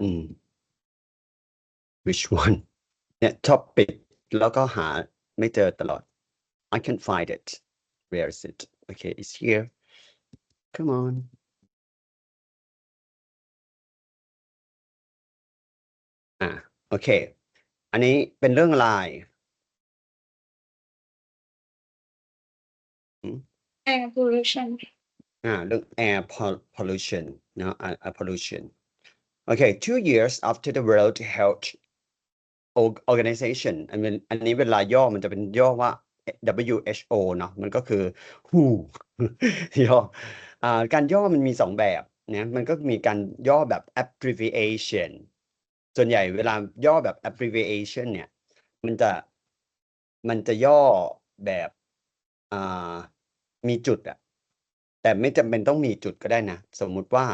อืม which one เนี่ยชอบปิดแล้วก็หาไม่เจอตลอด I can find it where is it okay it's here come on อ่าโอเค อันนี้เป็นเรื่องอะไร air pollution อ่าเรื่อง air pol- pollution เนอะ air air pollution okay two years after the World Health Organization อันเป็นอันนี้เวลาย่อมันจะเป็นย่อว่า WHO เนาะมันก็คือ WHO ย่อการย่อมันมีสองแบบนะมันก็มีการย่อแบบ abbreviation ส่วนใหญ่เวลาย่อแบบ abbreviation เนี่ยมันจะมันจะย่อแบบมีจุดอะ แต่ไม่จำเป็นต้องมีจุดก็ได้นะ สมมุติว่า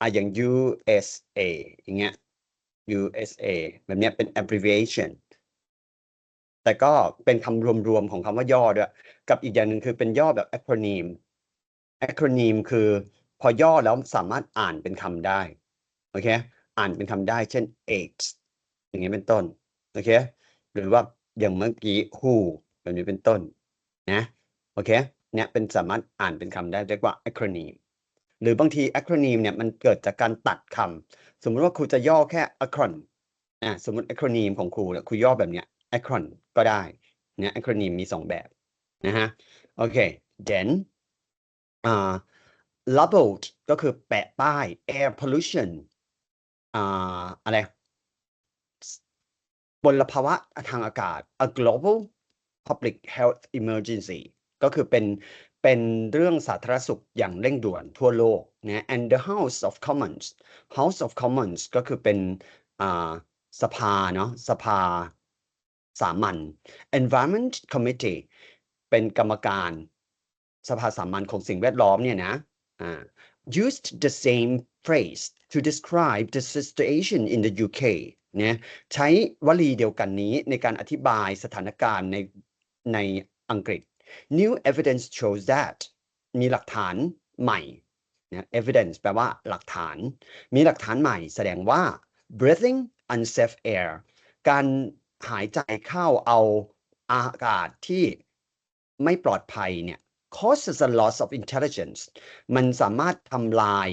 อะอย่าง USA อย่างเงี้ย USA แบบเนี้ยเป็น abbreviation แต่ก็เป็นคำรวมๆของคำว่าย่อด้วย กับอีกอย่างหนึ่งคือเป็นย่อแบบ acronym acronym คือพอย่อแล้วสามารถอ่านเป็นคำได้ โอเค อ่านเป็นคำได้ เช่น AIDS อย่างนี้ยเป็นต้น โอเค หรือว่าอย่างเมื่อกี้ who แบบนี้เป็นต้น นะ โอเค เนี่ยเป็นสามารถอ่านเป็นคำได้เรียกว่า acronym หรือบางที acronym เนี่ยมันเกิดจากการตัดคำสมมุติว่าครูจะย่อแค่ acron อ่าสมมติ acronym ของครูเนี่ยครูย่อแบบเนี้ย acron ก็ได้เนี่ย acronym มีสองแบบนะฮะโอเค then อ่า labeled ก็คือแปะป้าย air pollution อ่าอะไรมลภาวะทางอากาศ a global public health emergency ก็คือเป็นเป็นเรื่องสาธารณสุขอย่างเร่งด่วนทั่วโลกนะ and the House of Commons House of Commons ก็คือเป็นสภาเนาะสภาสามัญ Environment Committee เป็นกรรมการสภาสามัญของสิ่งแวดล้อมเนี่ยนะ used the same phrase to describe the situation in the UK เนี่ยใช้วลีเดียวกันนี้ในการอธิบายสถานการณ์ในในอังกฤษ new evidence shows that มีหลักฐานใหม่นะ evidence แปลว่าหลักฐาน มีหลักฐานใหม่แสดงว่า breathing unsafe air การหายใจเข้าเอาอากาศที่ไม่ปลอดภัยเนี่ย causes a loss of intelligence มันสามารถทำลาย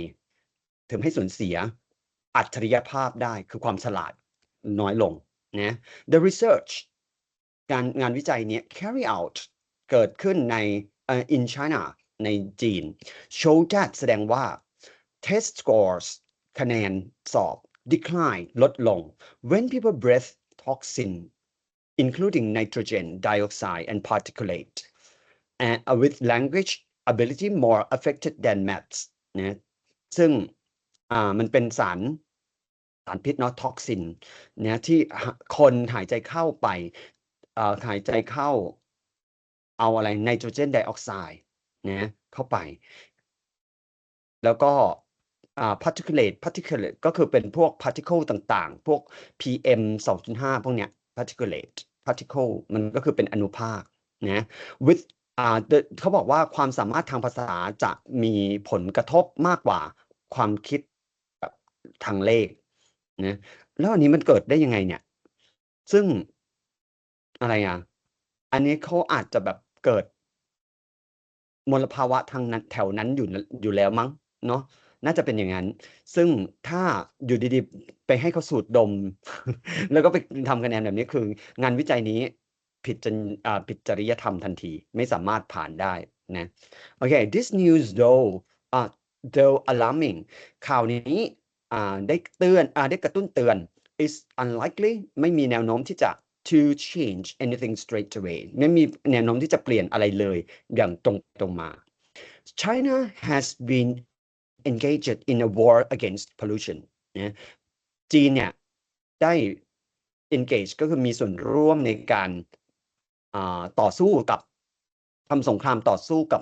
ถึงให้สูญเสีย อัจฉริยภาพได้คือความฉลาดน้อยลงนะ the research การงานวิจัยเนี้ย carry out เกิดขึ้นในเอ่อ in China ในจีน show that แสดงว่า test scores คะแนนสอบ decline ลดลง when people breathe toxin including nitrogen dioxide and particulate and uh, with language ability more affected than maths นะซึ่งอ่ามันเป็นสารสารพิษเนาะท็อกซินนะที่คนหายใจเข้าไปอ่อหายใจเข้า เอาอะไรไนโตรเจนไดออกไซด์นะเข้าไป แล้วก็อ่า particulate particulate ก็คือเป็นพวก particle ต่างๆ พวก PM 2.5 พวกเนี้ย particulate particle มันก็คือเป็นอนุภาคนะ with เขาบอกว่าความสามารถทางภาษาจะมีผลกระทบมากกว่าความคิดแบบทางเลขนะแล้วอันนี้มันเกิดได้ยังไงเนี่ย ซึ่งอะไรอะ อันนี้เขาอาจจะแบบ เกิดมลภาวะทางนั้นแถวนั้นอยู่อยู่แล้วมั้งเนาะน่าจะเป็นอย่างนั้น ซึ่งถ้าอยู่ดีๆ ไปให้เขาสูดดม แล้วก็ไปทำคะแนนแบบนี้คืองานวิจัยนี้ผิดจรรอ่าผิดจริยธรรมทันที ไม่สามารถผ่านได้นะโอเค this news though อ่า though alarming ข่าวนี้ได้เตือนอได้กระตุ้นเตือน is unlikely ไม่มีแนวโน้มที่จะ to change anything straight away ไม่มีแนวโน้มที่จะเปลี่ยนอะไรเลยอย่างตรงตรงมา China has been engaged in a war against pollution นะจีนเนี่ยได้ engage ก็คือมีส่วนร่วมในการต่อสู้กับทำสงครามต่อสู้กับ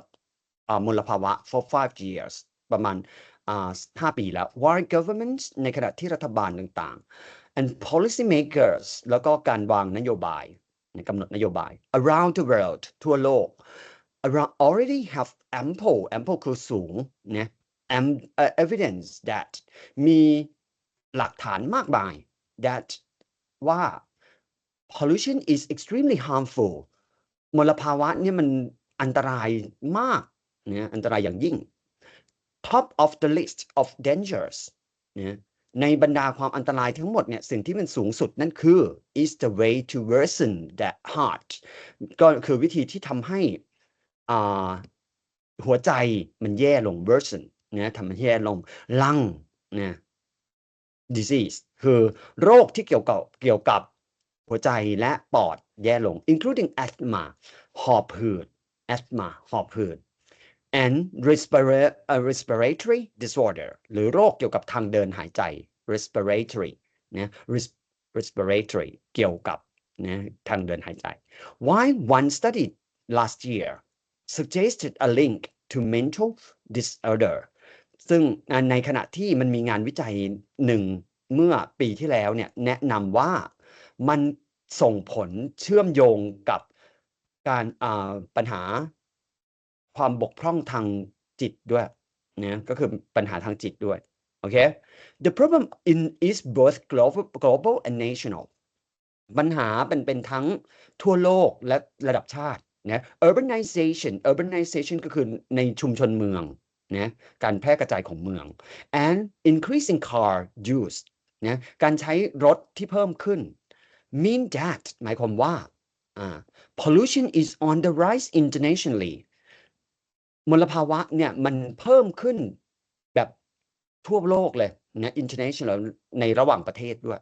มลภาวะ for five years ประมาณอ่าห้าปีแล้ว while governments ในขณะที่รัฐบาลต่างๆ and policy makers แล้วก็การวางนโยบายกำหนดนโยบาย around the world ทั่วโลก around already have ample ample คือสูงนะ am uh, evidence that มีหลักฐานมากมาย that ว่า pollution is extremely harmful มลภาวะเนี่ยมันอันตรายมากเนี่ยอันตรายอย่างยิ่ง top of the list of dangers เนี่ย ในบรรดาความอันตรายทั้งหมดเนี่ยสิ่งที่มันสูงสุดนั่นคือ is the way to worsen that heart ก็คือวิธีที่ทำให้อ่าหัวใจมันแย่ลง worsen เนี่ยทำให้แย่ลงลังเนี่ย disease คือโรคที่เกี่ยวกับเกี่ยวกับหัวใจและปอดแย่ลง including asthma หอบหืด asthma หอบหืด and respira- uh, respiratory disorder หรือโรคเกี่ยวกับทางเดินหายใจ respiratory นะ res- respiratory เกี่ยวกับนะทางเดินหายใจ why one study last year suggested a link to mental disorder ซึ่งในขณะที่มันมีงานวิจัยหนึ่งเมื่อปีที่แล้วเนี่ยแนะนำว่ามันส่งผลเชื่อมโยงกับการอ่าปัญหา ความบกพร่องทางจิตด้วยนะก็คือปัญหาทางจิตด้วยโอเค the problem in is both global global and national ปัญหาเป็นเป็นทั้งทั่วโลกและระดับชาตินะ urbanization urbanization ก็คือในชุมชนเมืองนะการแพร่กระจายของเมือง and increasing car use นะการใช้รถที่เพิ่มขึ้น mean that หมายความว่าอ่า pollution is on the rise internationally มลภาวะเนี่ยมันเพิ่มขึ้นแบบทั่วโลกเลยนะ international ในระหว่างประเทศด้วย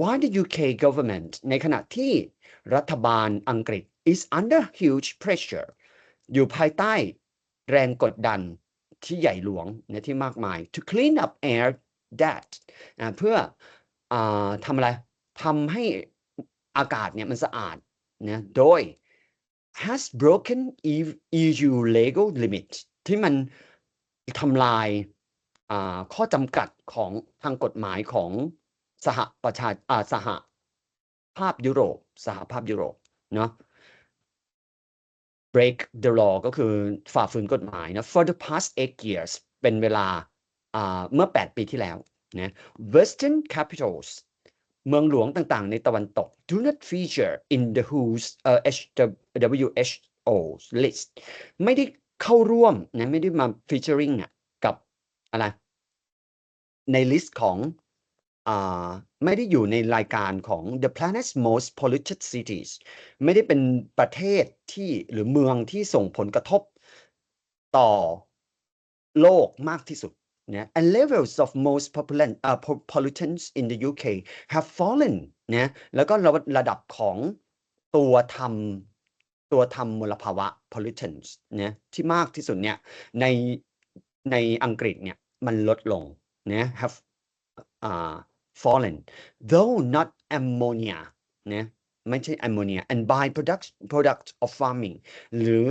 Why the UK government ในขณะที่รัฐบาลอังกฤษ is under huge pressure อยู่ภายใต้แรงกดดันที่ใหญ่หลวงนะที่มากมาย to clean up air that เพื่ออทำอะไรทำให้อากาศเนี่ยมันสะอาดนะโดย has broken EU legal limit ที่มันทำลายข้อจำกัดของทางกฎหมายของสหประชาอาสหภาพยุโรป สหภาพยุโรปเนาะ break the law ก็คือฝ่าฝืนกฎหมายนะ for the past eight years เป็นเวลาอ่าเมื่อ 8 ปีที่แล้วนะ Western capitals เมืองหลวงต่างๆ ในตะวันตก do not feature in the WHO's เอ่อ WHO list ไม่ได้เข้าร่วมนะไม่ได้มา featuring อะกับอะไรในลิสต์ของอ่าไม่ได้อยู่ในรายการของ the planet's most polluted cities ไม่ได้เป็นประเทศที่หรือเมืองที่ส่งผลกระทบต่อโลกมากที่สุด นะ and levels of most pollutant uh, pollutants in the UK have fallen นะแล้วก็ระระดับของตัวทำตัวทำมลภาวะ pollutants นะที่มากที่สุดเนี่ยในในอังกฤษเนี่ยมันลดลงนะ have uh, fallen though not ammonia นะไม่ใช่ ammonia and by product product of farming หรือ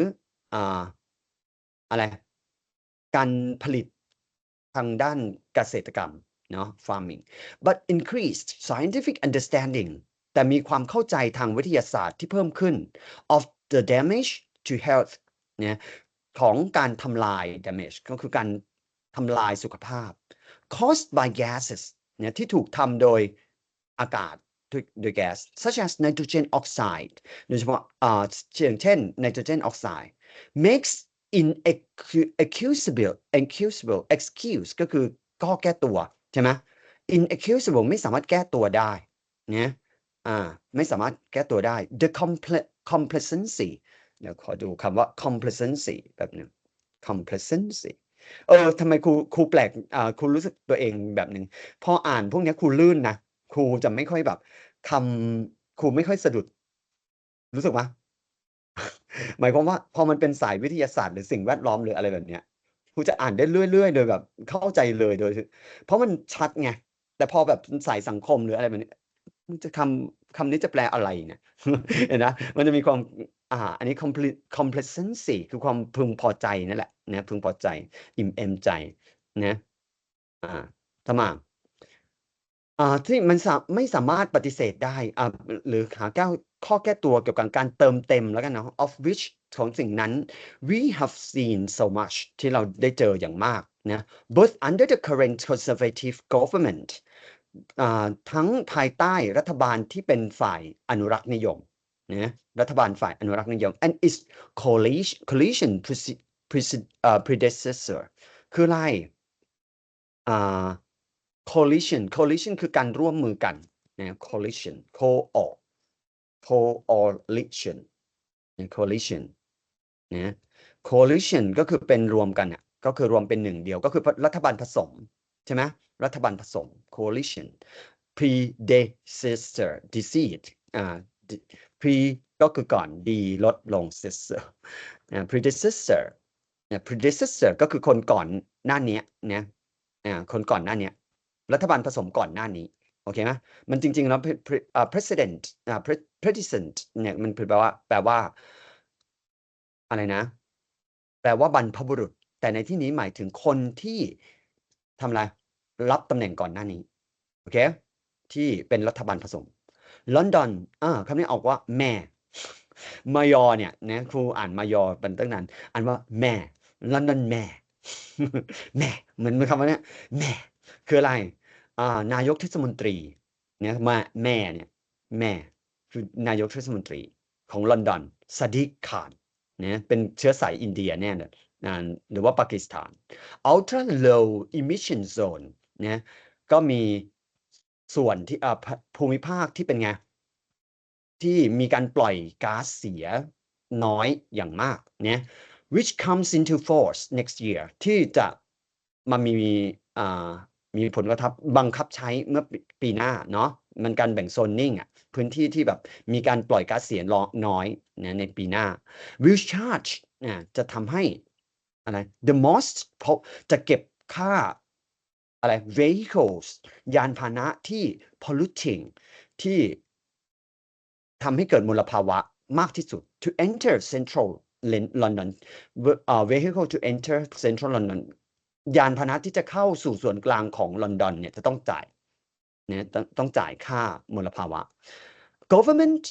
อ่าอะไร การผลิต ทางด้านเกษตรกรรมเนาะ farming but increased scientific understanding แต่มีความเข้าใจทางวิทยาศาสตร์ที่เพิ่มขึ้น of the damage to health เนี่ยของการทำลาย damage ก็คือการทำลายสุขภาพ caused by gases เนี่ยที่ถูกทำโดยอากาศโดยแก๊ส such as nitrogen oxide โดยเฉพาะอ่าอย่างเช่น nitrogen oxide makes inexcusable excusable excuse ก็คือข้อแก้ตัวใช่ไหม inexcusable ไม่สามารถแก้ตัวได้นะอ่าไม่สามารถแก้ตัวได้ the complacency เดี๋ยวขอดูคำว่า complacency แบบหนึง complacency เออทำไมครูครูแปลกอ่าครูรู้สึกตัวเองแบบหนึ่งพออ่านพวกเนี้ยครูลื่นนะครูจะไม่ค่อยแบบคำครูไม่ค่อยสะดุด รู้สึกปะ หมายความว่าพอมันเป็นสายวิทยาศาสตร์หรือสิ่งแวดล้อมหรืออะไรแบบเนี้ยครูจะอ่านได้เรื่อยๆ โดยแบบเข้าใจเลยโดย เพราะมันชัดไงแต่พอแบบสายสังคมหรืออะไรแบบนี้มันจะคำคำนี้จะแปลอะไรเนี่ยเห็นนะมันจะมีความอ่าอันนี้ compli complacency คือความพึงพอใจนั่นแหละนะพึงพอใจ อิ่มเอมใจนะอ่าทำไมอ่าที่มันสไม่สามารถปฏิเสธได้อ่าหรือหาแก้ว ข้อแก้ตัวเกี่ยวกับการเติมเต็มแล้วกันเนาะ of which ของสิ่งนั้น we have seen so much ที่เราได้เจออย่างมากนะ both under the current conservative government ทั้งภายใต้รัฐบาลที่เป็นฝ่ายอนุรักษ์นิยมนะรัฐบาลฝ่ายอนุรักษ์นิยม and its coalition coalition predecessor คืออะไรอ่า coalition coalition คือการร่วมมือกันนะ coalition co op coalition coalition นะ coalition ก็คือเป็นรวมกันอะก็คือรวมเป็นหนึ่งเดียวก็คือรัฐบาลผสม ใช่ไหมรัฐบาลผสม coalition predecessor deceit อ่า pre ก็คือก่อน d ลดลง cessor predecessor นะ predecessor ก็คือคนก่อนหน้านี้นะอ่าคนก่อนหน้านี้รัฐบาลผสมก่อนหน้านี้ โอเคไหมมันจริง ๆ แล้ว president อ่า pre- predecessor เนี่ยมันแปลว่าแปลว่า อะไรนะ แปลว่าบรรพบุรุษ แต่ในที่นี้หมายถึงคนที่ทำอะไร รับตำแหน่งก่อนหน้านี้ โอเค ที่เป็นรัฐบาลผสมลอนดอนอ่าคำนี้ออกว่าแม่ มายอเนี่ยนะครูอ่านมายอเป็นตั้งนานอ่านว่าแม่ลอนดอนแม่ แม่ เหมือนคำว่าเนี้ยแม่ คืออะไร นายกเทศมนตรีเนี่ยมาแม่เนี่ยแม่คือนายกเทศมนตรีของลอนดอนซาดิกขานเนะเป็นเชื้อสายอินเดียแน่เลยนหรือว่าปากีสถาน ultra low emission zone นะก็มีส่วนที่ภูภูมิภาคที่เป็นไงที่มีการปล่อยก๊าซเสียน้อยอย่างมากเนี่ย which comes into force next year ที่จะมามีอ่า มีผลกระทบบังคับใช้เมื่อปีหน้าเนาะมันการแบ่งโซนนิ่งอะพื้นที่ที่แบบมีการปล่อยก๊าซเสียน้อยนะในปีหน้า will charge นะจะทำให้อะไร the most เพราะจะเก็บค่าอะไร vehicles ยานพาหนะที่ polluting ที่ทำให้เกิดมลภาวะมากที่สุด to enter central Len- London ve- อ่า vehicle to enter central London ยานพาหนะที่จะเข้าสู่ส่วนกลางของลอนดอนเนี่ยจะต้องจ่ายเนี่ยต้องต้องจ่ายค่ามลภาวะ government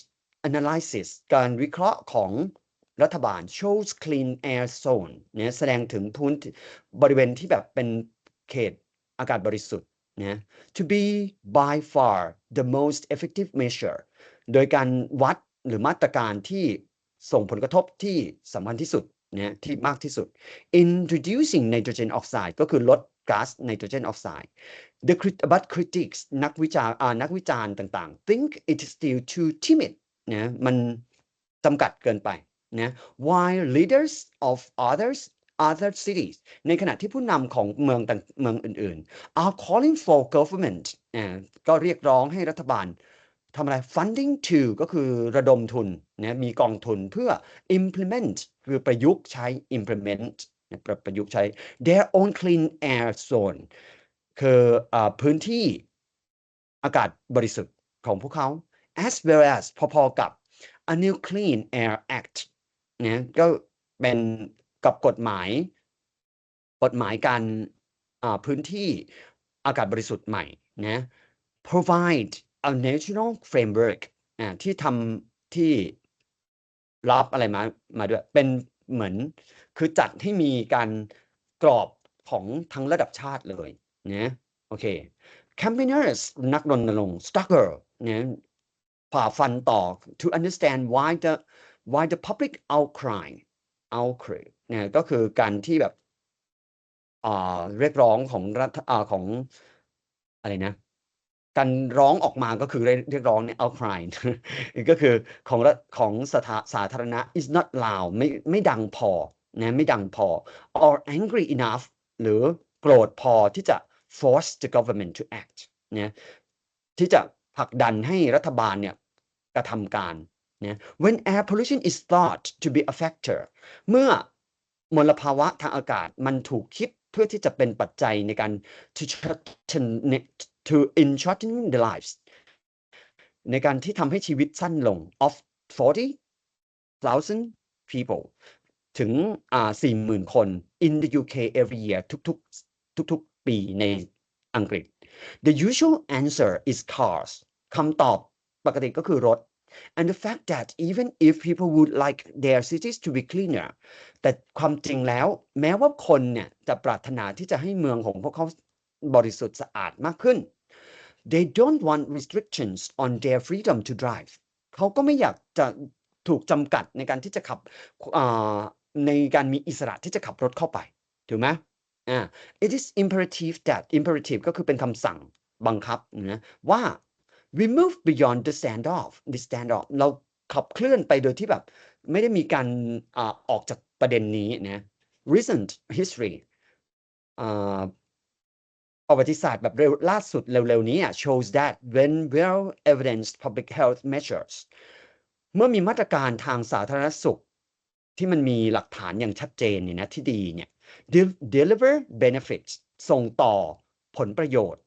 analysis การวิเคราะห์ของรัฐบาล shows clean air zone เนี่ยแสดงถึงพื้นบริเวณที่แบบเป็นเขตอากาศบริสุทธิ์นะ to be by far the most effective measure โดยการวัดหรือมาตรการที่ส่งผลกระทบที่สำคัญที่สุด นะที่มากที่สุด introducing nitrogen oxide ก็คือลดก๊าซไนโตรเจนออกไซด์ the crit- but critics นักวิจารณ์นักวิจารณ์ต่างๆ think it is still too timid นะมันจำกัดเกินไปนะ while leaders of others other cities ในขณะที่ผู้นำของเมืองต่างเมืองอื่นๆ are calling for government อ่าก็เรียกร้องให้รัฐบาล ทำอะไร funding to ก็คือระดมทุนนะมีกองทุนเพื่อ implement คือประยุกต์ใช้ implement ประประยุกต์ใช้ their own clean air zone คืออาพื้นที่อากาศบริสุทธิ์ของพวกเขา as well as พอๆกับ a new clean air act นะก็เป็นกับกฎหมาย กฎหมายการอ่าพื้นที่อากาศบริสุทธิ์ใหม่นะ provide a national framework อ่าที่ทำที่รับอะไรมามาด้วยเป็นเหมือนคือจัดให้มีการกรอบของทั้งระดับชาติเลยนะโอเค campaigners นักรณรงค์ struggle เนะฝ่าฟันต่อ to understand why the why the public outcry outcry เนะก็คือการที่แบบอ่าเรียกร้องของรัฐอ่าของอะไรนะ การร้องออกมาก็คือเรียกร้องเนี่ย outcry ก็คือของรัฐของสาสาธารณะ is not loud ไม่ไม่ดังพอนะไม่ดังพอ or angry enough หรือโกรธพอที่จะ force the government to act นะที่จะผลักดันให้รัฐบาลเนี่ยกระทำการนะ when air pollution is thought to be a factor เมื่อมลภาวะทางอากาศมันถูกคิดเพื่อที่จะเป็นปัจจัยในการ to shorten to in shortening the lives ในการที่ทำให้ชีวิตสั้นลง of 40,000 people ถึงอ่า40,000 คน in the UK every year ทุกๆ ทุกๆ ปีในอังกฤษ the usual answer is cars คำตอบปกติก็คือรถ and the fact that even if people would like their cities to be cleaner แต่ความจริงแล้ว แม้ว่าคนเนี่ยจะปรารถนาที่จะให้เมืองของพวกเขาบริสุทธิ์สะอาดมากขึ้น they don't want restrictions on their freedom to drive เขาก็ไม่อยากจะถูกจำกัดในการที่จะขับในการมีอิสระที่จะขับรถเข้าไป ถูกไหมอ่า it is imperative that imperative ก็คือเป็นคำสั่งบังคับนะว่า we move beyond the standoff the standoff เราขับเคลื่อนไปโดยที่แบบ ไม่ได้มีการอออกจากประเด็นนี้นะ recent history ประวัติศาสตร์แบบเร็วล่าสุดเร็วๆนี้อะ shows that when well evidenced public health measures เมื่อมีมาตรการทางสาธารณสุข ที่มันมีหลักฐานอย่างชัดเจนเนี่ยนะที่ดีเนี่ย de- deliver benefits ส่งต่อผลประโยชน์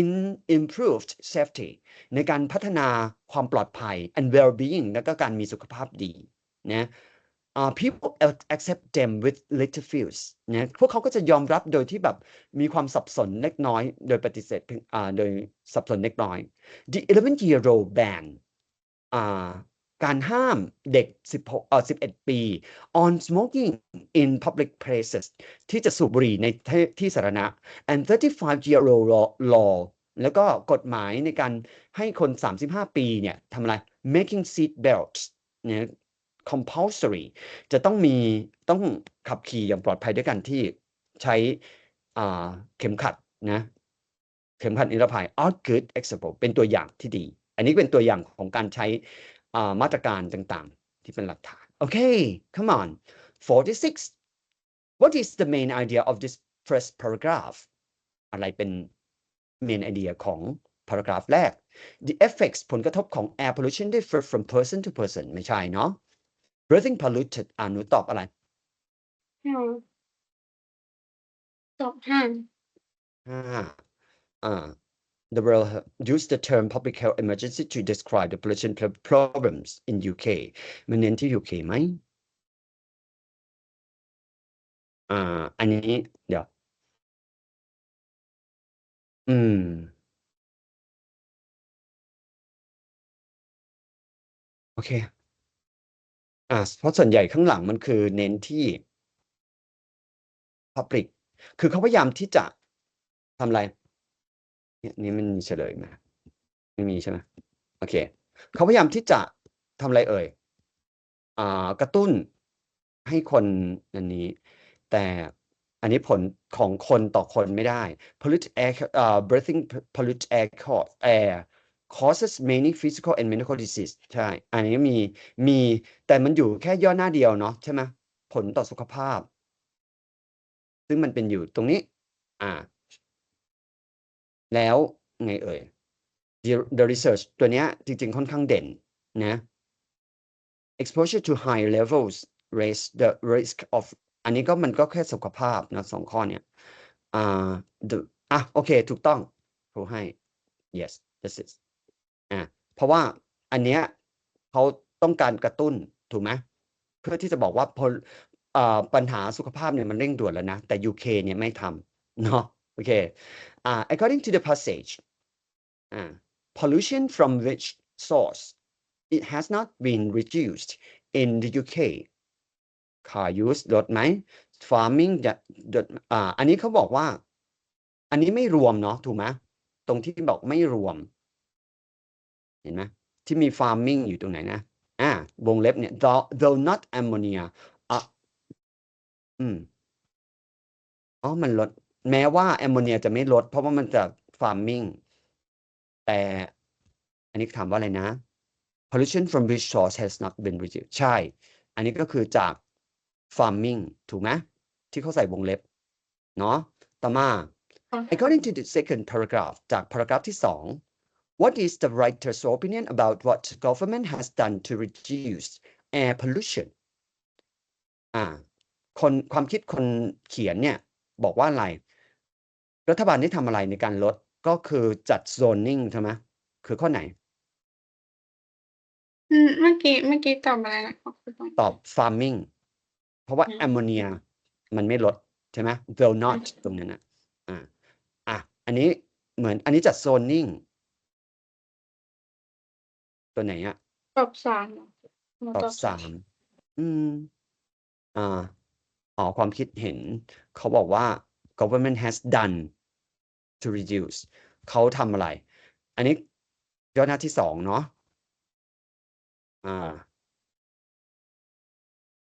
in improved safety ในการพัฒนาความปลอดภัย and well-being และก็การมีสุขภาพดีนะ uh, people accept them with little fears นะพวกเขาก็จะยอมรับโดยที่แบบมีความสับสนเล็กน้อย โดยปฏิเสธอ่าโดยสับสนเล็กน้อย the 11 year old ban อ่าการห้ามเด็ก 16เอ่อ11 ปี on smoking in public places ที่จะสูบบุหรี่ในที่สาธารณะ and 35 year old law, law แล้วก็กฎหมายในการให้คน 35 ปีเนี่ยทำอะไร making seat belts เนี่ย compulsory จะต้องมีต้องขับขี่อย่างปลอดภัยด้วยกันที่ใช้เข็มขัดนะเข็มขัดนิรภัย are good example เป็นตัวอย่างที่ดี อันนี้เป็นตัวอย่างของการใช้มาตรการต่างๆ ที่เป็นหลักฐานโอเค come on 46 what is the main idea of this first paragraph อะไรเป็น main idea ของ paragraph แรก the effects ผลกระทบของ air pollution differ from person to person ไม่ใช่เนาะ breathing polluted อ่าหนูตอบอะไร ห้าตอบห้า Ah, uh, the world ha- used the term public health emergency to describe the pollution pro- problems in UK มันเน้นที่ UK ไหมอ่า อันนี้ เดี๋ยว อืม โอเค อ่าเพราะส่วนใหญ่ข้างหลังมันคือเน้นที่ public คือเขาพยายามที่จะทำอะไรเนี่ยนี่มันมีเฉลยไหมไม่มีใช่ไหมโอเคเขาพยายามที่จะทำอะไรเอ่ยอ่ากระตุ้นให้คนอันนี้ แต่อันนี้ผลของคนต่อคนไม่ได้ pollute air อ่า breathing pollute air co- air causes many physical and medical disease ใช่ อันนี้มี มี แต่มันอยู่แค่ย่อหน้าเดียวเนาะใช่ไหมผลต่อสุขภาพ ซึ่งมันเป็นอยู่ตรงนี้ อ่า แล้วไงเอ่ย the the research ตัวเนี้ยจริงๆ ค่อนข้างเด่นนะ exposure to high levels raise the risk of อันนี้ก็มันก็แค่สุขภาพนะสองข้อเนี่ยอ่า the อะโอเค ถูกต้องครูให้ yes this is เพราะว่าอันเนี้ยเขาต้องการกระตุ้นถูกไหมเพื่อที่จะบอกว่าพอปัญหาสุขภาพเนี่ยมันเร่งด่วนแล้วนะ แต่ UK เนี่ยไม่ทำเนาะโอเค uh, according to the passage, uh, pollution from which source it has not been reduced in the UK. Car use ลดไหม farming จะลดอ่าอันนี้เขาบอกว่า อันนี้ไม่รวมเนาะถูกไหมตรงที่บอกไม่รวม เห็นไหมที่มี farming อยู่ตรงไหนนะอ่าวงเล็บเนี่ย though, though not ammonia อะอืมอ๋อมันลด แม้ว่าแอมโมเนียจะไม่ลด เพราะว่ามันจะฟาร์มมิ่งแต่อันนี้ถามว่าอะไรนะ pollution from which source has not been reduced ใช่ อันนี้ก็คือจาก farming ถูกไหมที่เขาใส่วงเล็บ เนาะต่อมา according to the second paragraph จาก paragraph ที่สอง what is the writer's opinion about what government has done to reduce air pollution อ่าคนความคิดคนเขียนเนี่ยบอกว่าอะไร รัฐบาลได้ทำอะไรในการลดก็คือจัดโซนนิ่งใช่ไหมคือข้อไหน อืมเมื่อกี้เมื่อกี้ตอบอะไรนะคะคุณบอลตอบ farming เพราะว่าอืมแอมโมเนียมันไม่ลดใช่ไหม will not อืมตรงนั้นนะอ่าอะอันนี้เหมือนอันนี้จัดโซนนิ่ง ตัวไหนอะตอบสามเหรอหนูตอบสามอืม อ่าอ๋อความคิดเห็น เขาบอกว่า government has done to reduce เขาทำอะไร อันนี้ย่อหน้าที่สองเนาะอ่า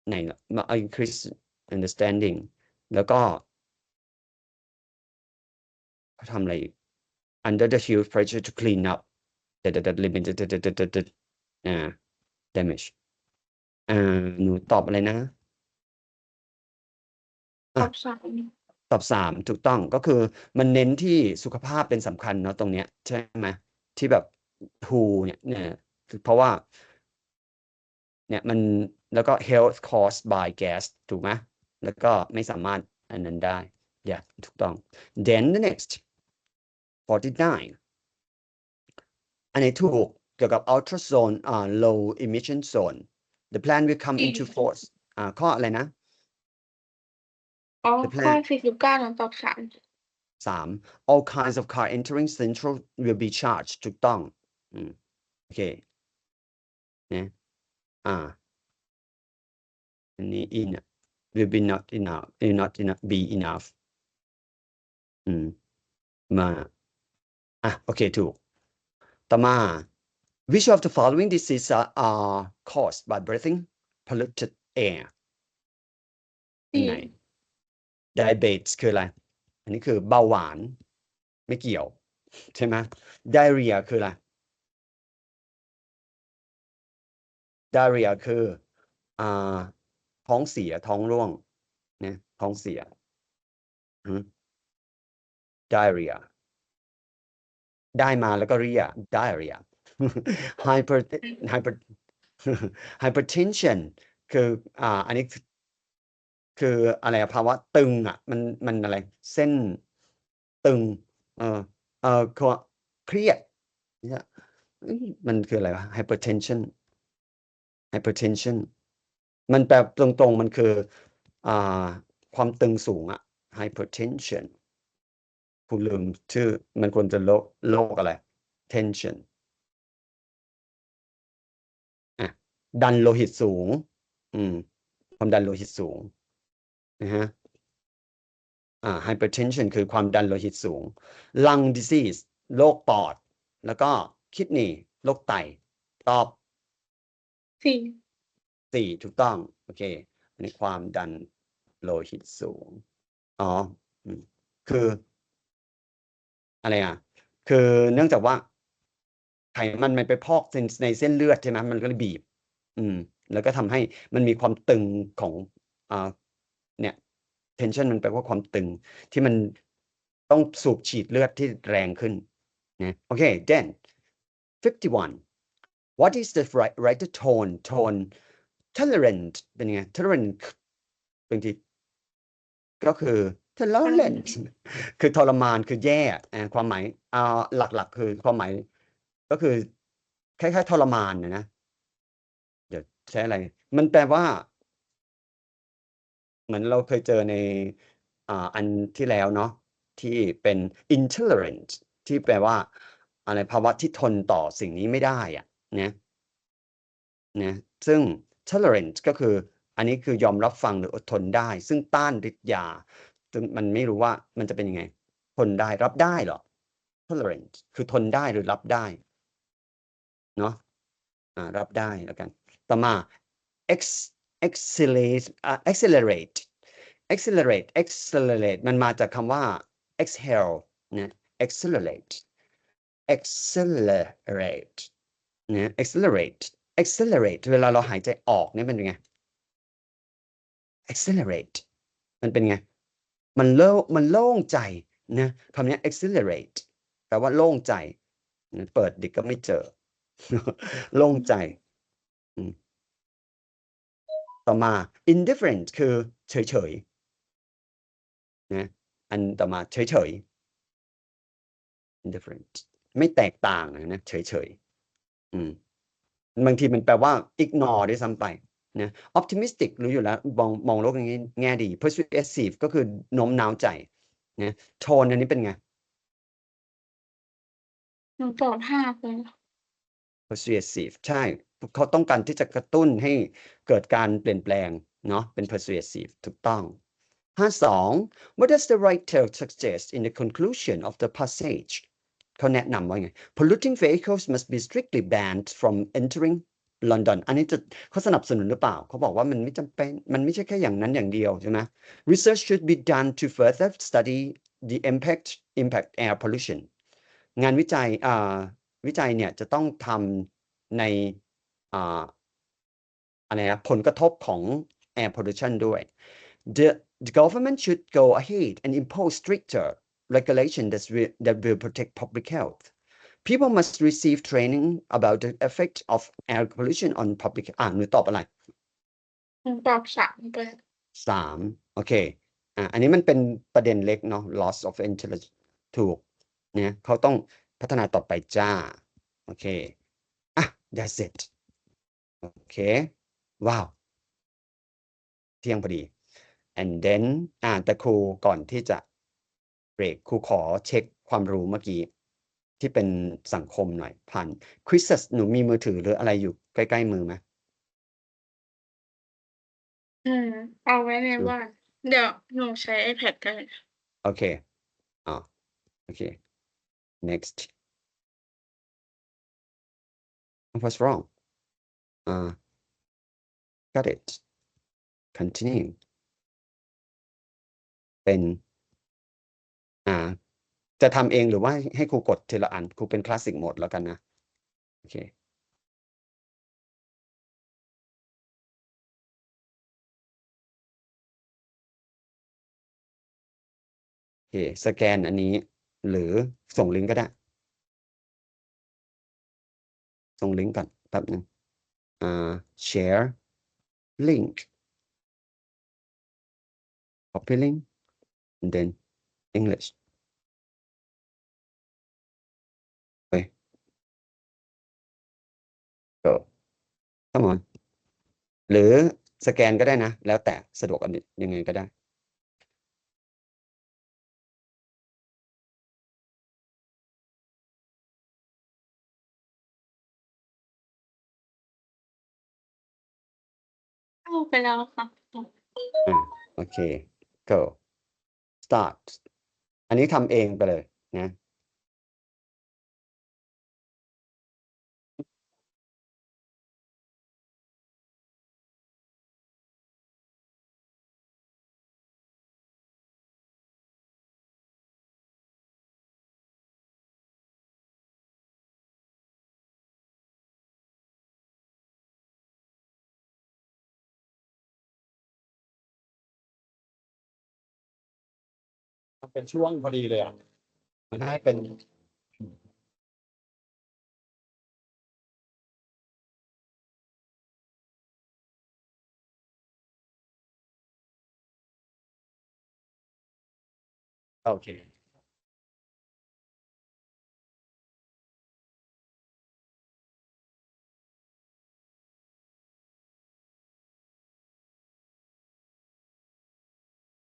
ไหนล่ะมา increase understanding แล้วก็เขาทำอะไรอีก under the huge pressure to clean up the the the limit the the the the the อ่า damage อ่า หนูตอบอะไรนะ ตอบสามตอบสามถูกต้องก็คือมันเน้นที่สุขภาพเป็นสำคัญเนาะตรงเนี้ย ใช่ไหมที่แบบ who เนี่ยเนี่ยคือเพราะว่า เนี่ยมันแล้วก็ health caused by gas ถูกไหมแล้วก็ไม่สามารถอันนั้นได้ yeah ถูกต้อง then the next 49 อันนี้ถูกเกี่ยวกับ ultra zone อ่า low emission zone the plan will come into force อ่าข้ออะไรนะ อ๋อ The ข้อ plan สี่สิบเก้าหนูตอบสาม สาม all kinds of car entering central will be charged ถูกต้องอืมโอเคเนี่ยอ่า อันนี้ in will be not enough will not enough be enough อืม มา อ่ะ โอเค ถูก ต่อมา which of the following diseases are, are caused by breathing polluted air สี่ไหน diabetes คืออะไร อันนี้คือเบาหวานไม่เกี่ยว ใช่ไหม diarrhea คืออะไร diarrhea คืออ่าท้องเสียท้องร่วงเนี่ยท้องเสียอืม diarrhea ได้มาแล้วก็เรีย diarrhea hyper hyper hypertension คืออ่าอันนี้คือคืออะไรอะภาวะตึงอะมันมันอะไรเส้นตึงเออเออเครียดเนี่ยเอ้ยมันคืออะไรวะ hypertension hypertension มันแปลตรงๆ มันคืออ่าความตึงสูงอะ hypertension ผู้ลืมชื่อ มันควรจะโรคโรคอะไร tension อะดันโลหิตสูง อืม ความดันโลหิตสูง นะฮะ อ่า hypertension คือความดันโลหิตสูง lung disease โรคปอด แล้วก็ kidney โรคไต ตอบสี่สี่ถูกต้อง โอเค อันนี้ความดันโลหิตสูง อ๋ออืมคือ อะไรอะ คือเนื่องจากว่าไขมันมันไปพอกในเส้นเลือดใช่ไหมมันก็เลยบีบ อืม แล้วก็ทำให้มันมีความตึงของอ่าเนี่ย tension มันแปลว่าความตึงที่มันต้องสูบฉีดเลือดที่แรงขึ้นนะโอเค then 51 what is the right right tone tone tolerant เป็นไง tolerant บางทีก็คือ tolerant คือทรมานคือแย่ความหมายอ่าหลัก ๆ คือความหมายก็คือคล้ายๆทรมานนะนะเดี๋ยวใช้อะไร มันแปลว่า เหมือนเราเคยเจอในอ่าอันที่แล้วเนาะที่เป็น intolerant ที่แปลว่า อะไรภาวะที่ทนต่อสิ่งนี้ไม่ได้อะนะนะซึ่ง tolerant ก็คือ อันนี้คือยอมรับฟังหรืออดทนได้ ซึ่งต้านฤทธิ์ยา ซึ่งมันไม่รู้ว่ามันจะเป็นยังไง ทนได้รับได้เหรอ tolerant คือทนได้หรือรับได้ เนาะอ่ารับได้แล้วกัน ต่อมา ex accelerate accelerate accelerate accelerate มันมาจากคำว่า exhale นะ accelerate accelerate นะ accelerate accelerate เวลาเราหายใจออกเนี่ยมันเป็นไง accelerate มันเป็นไง มันโล่งมันโล่งใจนะคำนี้ accelerate แปลว่าโล่งใจ เปิดดิกก็ไม่เจอ โล่งใจอืมต่อมา indifferent คือเฉยๆนะอันต่อมาเฉยๆ indifferent ไม่แตกต่างนะเฉยๆอืมบางทีมันแปลว่า ignore ด้วยซ้ำไป นะ optimistic รู้อยู่แล้วมองมองโลกในแง่ดี persuasive ก็คือโน้มน้าวใจนะ tone อันนี้เป็นไงหนูตอบห้าเลย persuasive ใช่ เขาต้องการที่จะกระตุ้นให้เกิดการเปลี่ยนแปลงเนาะเป็น persuasive ถูกต้อง52 What does the writer suggest in the conclusion of the passage เขาแนะนำว่าไง polluting vehicles must be strictly banned from entering London อันนี้จะเขาสนับสนุนหรือเปล่า เขาบอกว่ามันไม่จำเป็น มันไม่ใช่แค่อย่างนั้นอย่างเดียวใช่ไหม research should be done to further study the impact impact air pollution งานวิจัยวิจัยเนี่ยจะต้องทำในอ่าอะไรนะผลกระทบของ air pollution ด้วย the, the government should go ahead and impose stricter regulation that will, that will protect public health. People must receive training about the effect of air pollution on public อ่าหนูตอบอะไรหนูตอบสามไปสามโอเคอ่าอันนี้มันเป็นประเด็นเล็กเนาะ loss of intelligence ถูกเนี่ยเขาต้องพัฒนาต่อไปจ้า โอเค อะ that's it โอเค ว้าว เที่ยงพอดี and then อ่าแต่ครูก่อนที่จะเบรกครูขอเช็คความรู้เมื่อกี้ ที่เป็นสังคมหน่อยผ่านคริสหนูมีมือถือหรืออะไรอยู่ใกล้ๆมือไหมอืมเอาไว้ในอืมบ้านเดี๋ยวหนูใช้ iPad ได้โอเคอ่าโอเค next what's wrong uh got it continue เป็นอ่า จะทำเองหรือว่าให้ครูกดทีละอันครูเป็นคลาสสิกโหมดแล้วกันนะ โอเคโอเค สแกนอันนี้หรือส่งลิงก์ก็ได้ ส่งลิงก์ก่อนแป๊บนึงอ่า share link copy link and then English come on หรือสแกนก็ได้นะ แล้วแต่สะดวกอันนี้ยังไงก็ได้ เข้าไปแล้วค่ะอ่าโอเค go start อันนี้ทำเองไปเลยนะ มันเป็นช่วงพอดีเลยอะมันให้เป็นโอเค